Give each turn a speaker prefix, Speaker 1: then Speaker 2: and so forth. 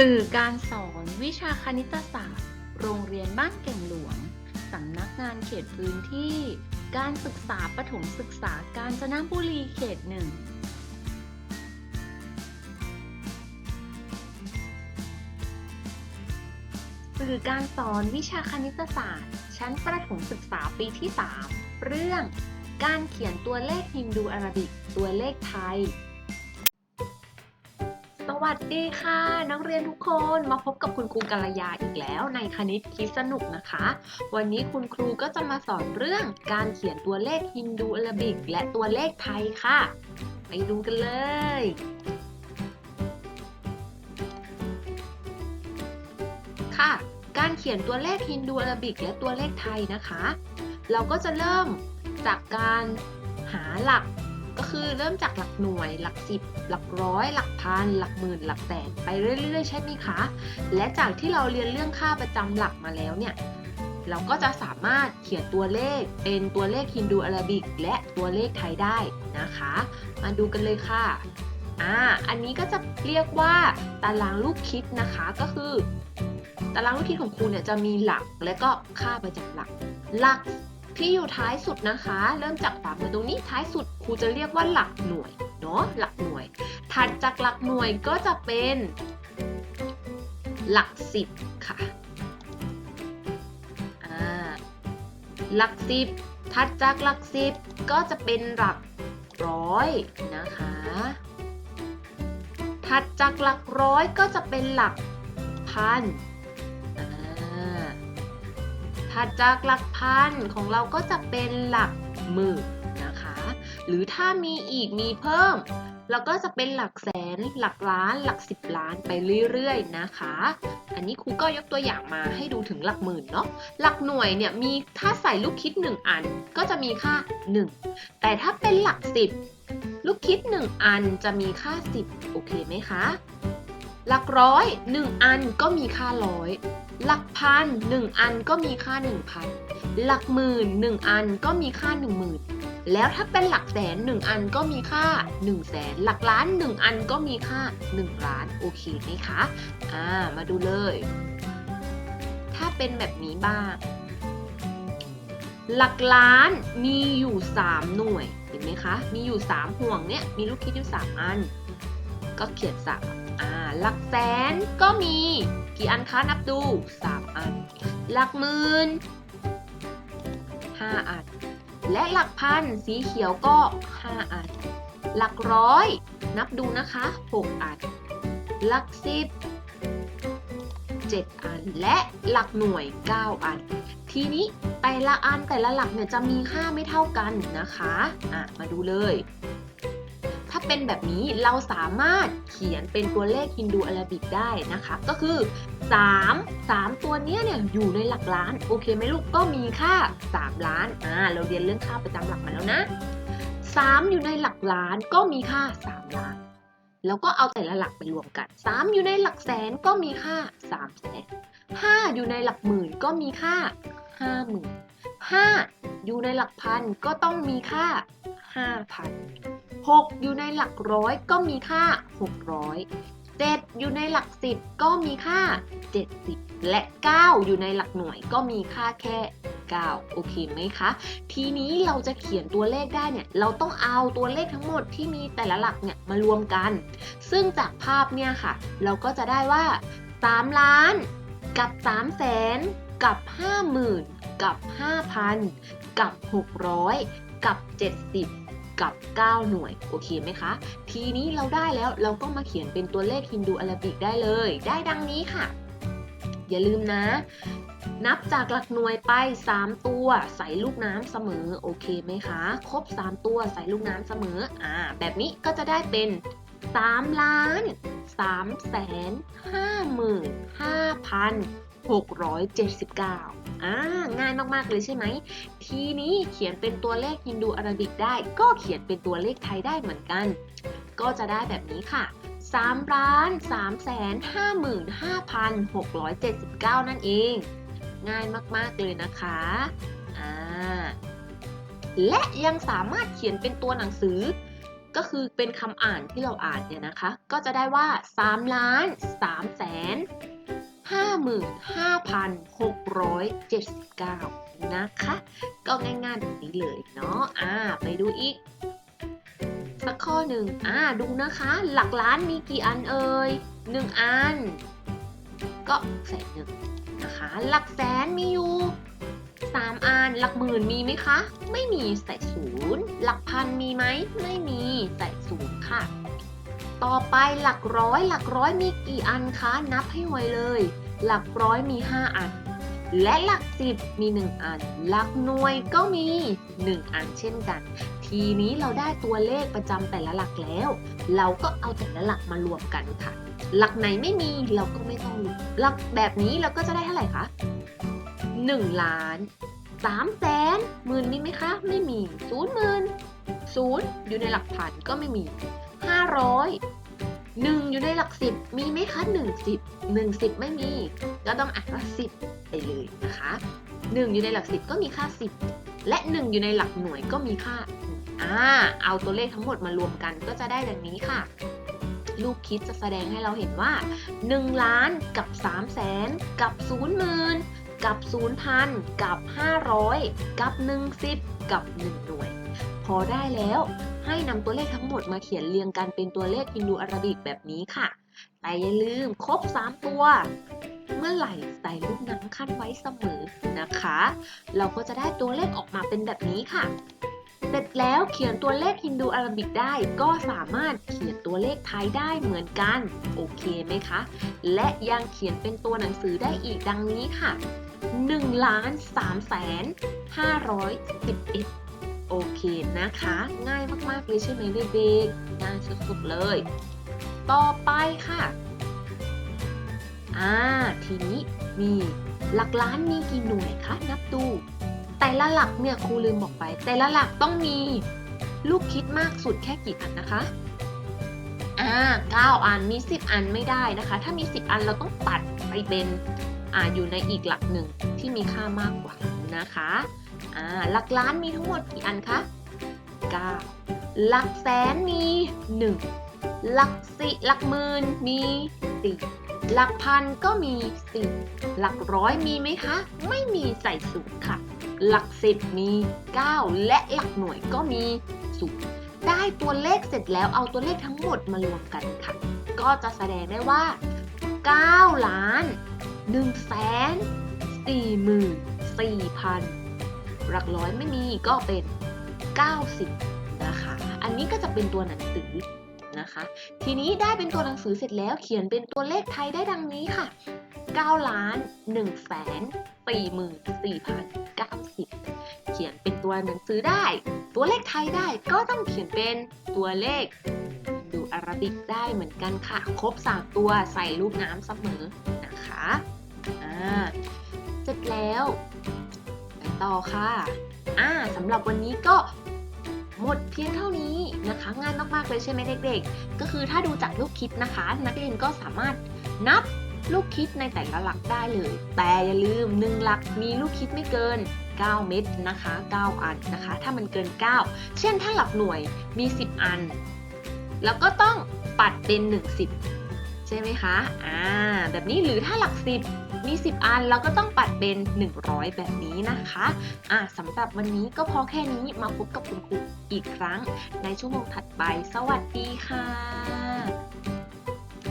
Speaker 1: สื่อการสอนวิชาคณิตศาสตร์ โรงเรียนบ้านเก่งหลวง สำนักงานเขตพื้นที่ การศึกษาประถมศึกษาการจนบุรีเขตหนึ่ง สื่อการสอนวิชาคณิตศาสตร์ ชั้นประถมศึกษาปีที่ 3 เรื่อง การเขียนตัวเลขฮินดูอาราบิก ตัวเลขไทย วัสดีค่ะ นักเรียนทุกคนมาพบกับคุณครูกัลยาอีกแล้วในคณิตคิดสนุกนะคะ วันนี้คุณครูก็จะมาสอนเรื่องการเขียนตัวเลขฮินดูอาราบิก และตัวเลขไทยค่ะ ไปดูกันเลย ค่ะ การเขียนตัวเลขฮินดูอาราบิก และตัวเลขไทยนะคะ เราก็จะเริ่มจากการหาหลัก ก็คือเริ่มจากหลักหน่วย หลักสิบ หลักร้อย หลักพัน หลักหมื่น หลักแสน ไปเรื่อยๆ ใช่ไหมคะ และจากที่เราเรียนเรื่องค่าประจำหลักมาแล้วเนี่ย เราก็จะสามารถเขียนตัวเลขเป็นตัวเลขฮินดูอาราบิก และตัวเลขไทยได้นะคะ มาดูกันเลยค่ะ อ่า อันนี้ก็จะเรียกว่าตารางลูกคิดนะคะ ก็คือ ตารางลูกคิดของครูเนี่ยจะมีหลักและก็ค่าประจำหลัก หลัก ที่อยู่ท้ายสุดนะคะ เริ่มจากขวามือตรงนี้ท้ายสุดครูจะเรียกว่าหลักหน่วยเนาะหลักหน่วย ถัดจากหลักหน่วยก็จะเป็นหลักสิบค่ะหลักสิบถัดจากหลักสิบก็จะเป็นหลักร้อยนะคะ ถัดจากหลักร้อยก็จะเป็นหลักพัน ถัดจากหลักพันของเราก็จะเป็นหลักหมื่นนะคะ หรือถ้ามีอีกมีเพิ่ม เราก็จะเป็นหลักแสน หลักล้าน หลักสิบล้านไปเรื่อยๆนะคะ อันนี้ครูก็ยกตัวอย่างมาให้ดูถึงหลักหมื่นเนาะ หลักหน่วยเนี่ยมีถ้าใส่ลูกคิด 1 อันก็จะมีค่า 1 แต่ถ้าเป็นหลัก 10 ลูกคิด 1 อันจะมีค่า 10 โอเคไหมคะ หลักร้อย 1 อันก็มีค่าร้อย หลักพันหนึ่งอันก็มีค่า 1,000 หลักหมื่นหนึ่งอันก็มีค่า 10,000 แล้วถ้าเป็นหลักแสนหนึ่งอันก็มีค่า 1 0 0 0 0แสนหลักล้านหนึ่งอันก็มีค่า 1 ล้าน โอเคไหมคะอ่ามาดูเลย ถ้าเป็นแบบนี้บ้าง หลักล้านมีอยู่ 3 หน่วย เห็นไหมคะ มีอยู่ 3 ห่วงเนี่ยมีลูกคิดอยู่ 3 อัน ก็เขียนสามอ่า หลักแสนก็มี กี่อันคะนับดู 3 อัน หลักหมื่น5 อัน และหลักพันสีเขียวก็ 5 อัน หลักร้อย นับดูนะคะ 6 อัน หลักสิบ7 อัน และหลักหน่วย 9 อัน ทีนี้แต่ละอันแต่ละหลักเนี่ยจะมีค่าไม่เท่ากันนะคะ อะ มาดูเลย เป็นแบบนี้เราสามารถเขียนเป็นตัวเลขฮินดูอาราบิกได้นะคะ ก็คือ 3 3 ตัวเนี้ยเนี่ยอยู่ในหลักล้าน โอเคไหมลูกก็มีค่า 3 ล้านอ่าเราเรียนเรื่องค่าประจำหลักมาแล้วนะ 3 อยู่ในหลักล้านก็มีค่า 3 ล้าน แล้วก็เอาแต่ละหลักไปรวมกัน 3 อยู่ในหลักแสนก็มีค่า3แสน5อยู่ในหลักหมื่นก็มีค่า5หมื่น5อยู่ในหลักพันก็ต้องมีค่า5,000 6 อยู่ในหลักร้อยก็มีค่า 600 7 อยู่ในหลัก10ก็มีค่า 70 และ 9 อยู่ในหลักหน่วยก็มีค่าแค่ 9 โอเคไหมคะ ทีนี้เราจะเขียนตัวเลขได้เนี่ยเราต้องเอาตัวเลขทั้งหมดที่มีแต่ละหลักเนี่ยมารวมกัน ซึ่งจากภาพเนี่ยค่ะ เราก็จะได้ว่า 3 ล้านกับ3แสนกับ 50,000 กับ 5,000 กับ 600 กับ 70 กับ 9 หน่วย โอเคไหมคะ ทีนี้เราได้แล้วเราก็มาเขียนเป็นตัวเลขฮินดูอาราบิกได้เลย ได้ดังนี้ค่ะ อย่าลืมนะ นับจากหลักหน่วยไป 3 ตัว ใส่ลูกน้ำเสมอ โอเคไหมคะ ครบ 3 ตัวใส่ลูกน้ำเสมอ อ่า แบบนี้ก็จะได้เป็น3ล้าน3แสน5หมื่น5พัน 679อ่าง่ายมากๆเลยใช่ไหม ทีนี้เขียนเป็นตัวเลขฮินดูอาราบิกได้ ก็เขียนเป็นตัวเลขไทยได้เหมือนกัน ก็จะได้แบบนี้ค่ะ3ล้าน3แสน5หมื่น5พัน679 นั่นเอง ง่ายมากๆเลยนะคะอ่าและยังสามารถเขียนเป็นตัวหนังสือ ก็คือเป็นคำอ่านที่เราอ่านเนี่ยนะคะ ก็จะได้ว่า3ล้าน3แสน 55,679 นะคะ ก็ง่ายๆแบบนี้เลยเนาะอ่าไปดูอีก สักข้อหนึ่งอ่าดูนะคะ หลักล้านมีกี่อันเอ่ยหนึ่งอัน ก็ใส่หนึ่งนะคะ หลักแสนมีอยู่สามอัน หลักหมื่นมีไหมคะ ไม่มีใส่ศูนย์หลักพันมีไหมไม่มีใส่ศูนย์ค่ะ ต่อไปหลักร้อย หลักร้อยมีกี่อันคะ นับให้ไวเลย หลักร้อยมี 5 อัน และหลักสิบมี 1 อัน หลักหน่วยก็มี 1 อันเช่นกัน ทีนี้เราได้ตัวเลขประจำแต่ละหลักแล้ว เราก็เอาแต่ละหลักมารวมกันค่ะ หลักไหนไม่มีเราก็ไม่ต้องรวมหลักแบบนี้เราก็จะได้เท่าไหร่คะ1ล้าน3แสนหมื่นมีไหมคะ ไม่มีศูนย์หมื่นศูนย์อยู่ในหลักพันก็ไม่มี 500หนึ่งอยู่ในหลักสิบมีไหมคะหนึ่งสิบหนึ่งสิบไม่มี ก็ต้องอ่านว่าสิบไปเลยนะคะหนึ่งอยู่ในหลักสิบก็มีค่าสิบและหนึ่งอยู่ในหลักหน่วยก็มีค่าอ่าเอาตัวเลขทั้งหมดมารวมกันก็จะได้ดังนี้ค่ะ ลูกคิดจะแสดงให้เราเห็นว่า 1 ล้านกับ 3 0 0แสนกับ0หมื่นกับ0พันกับ 500 กับ1 10 กับ 1 หน่วย พอได้แล้ว ให้นำตัวเลขทั้งหมดมาเขียนเรียงกันเป็นตัวเลขฮินดูอาราบิกแบบนี้ค่ะ แต่อย่าลืมครบ 3 ตัว เมื่อไหร่ใส่ลูกน้ำขั้นไว้เสมอนะคะ เราก็จะได้ตัวเลขออกมาเป็นแบบนี้ค่ะเสร็จแล้วเขียนตัวเลขฮินดูอาราบิกได้ก็สามารถเขียนตัวเลขไทยได้เหมือนกัน โอเคไหมคะ และยังเขียนเป็นตัวหนังสือได้อีกดังนี้ค่ะ1ล้าน3แสน511โอเคนะคะ ง่ายมากๆเลยใช่ไหมเด็กๆง่ายสุดๆเลย ต่อไปค่ะอ่าทีนี้มีหลักล้านมีกี่หน่วยคะนับดู แต่ละหลักเนี่ยครูลืมบอกไป แต่ละหลักต้องมีลูกคิดมากสุดแค่กี่อันนะคะอ่า9อันมี 10 อันไม่ได้นะคะ ถ้ามี 10 อันเราต้องตัดไปเป็นอ่าอยู่ในอีกหลักหนึ่งที่มีค่ามากกว่านะคะ อ่าหลักล้านมีทั้งหมดกี่อันคะ9หลักแสนมี 1 หลักสิหลักหมื่นมี4หลักพันก็มี4หลักร้อยมีไหมคะ ไม่มีใส่ศูนย์ค่ะ หลักสิบมี 9 และหลักหน่วยก็มีศูนย์ได้ตัวเลขเสร็จแล้วเอาตัวเลขทั้งหมดมารวมกันค่ะ ก็จะแสดงได้ว่า 9 ล้าน1แสน4หมื่น4พัน หลักร้อยไม่มีก็เป็น 90 นะคะ อันนี้ก็จะเป็นตัวหนังสือนะคะ ทีนี้ได้เป็นตัวหนังสือเสร็จแล้วเขียนเป็นตัวเลขไทยได้ดังนี้ค่ะ9ล้าน1แสน4หมื่น4พัน90 เขียนเป็นตัวหนังสือได้ ตัวเลขไทยได้ก็ต้องเขียนเป็นตัวเลขดูอาราบิกได้เหมือนกันค่ะ ครบ3ตัวใส่ลูกน้ำเสมอนะคะอ่าเสร็จแล้ว ต่อค่ะอ่าสำหรับวันนี้ก็หมดเพียงเท่านี้นะคะ ง่ายมากๆเลยใช่ไหมเด็กๆ ก็คือถ้าดูจากลูกคิดนะคะ นักเรียนก็สามารถนับลูกคิดในแต่ละหลักได้เลย แต่อย่าลืม 1 หลักมีลูกคิดไม่เกิน 9 เม็ดนะคะ 9 อันนะคะ ถ้ามันเกิน 9 เช่นถ้าหลักหน่วยมี 10 อัน แล้วก็ต้องปัดเป็น 1 10 ใช่ไหมคะ อ่า แบบนี้หรือถ้าหลัก 10 มี 10 อันเราก็ต้องปัดเป็น 100 แบบนี้นะคะอ่าสำหรับวันนี้ก็พอแค่นี้มาพบกับคุณครูอีกครั้ง ในชั่วโมงถัดไป สวัสดีค่ะ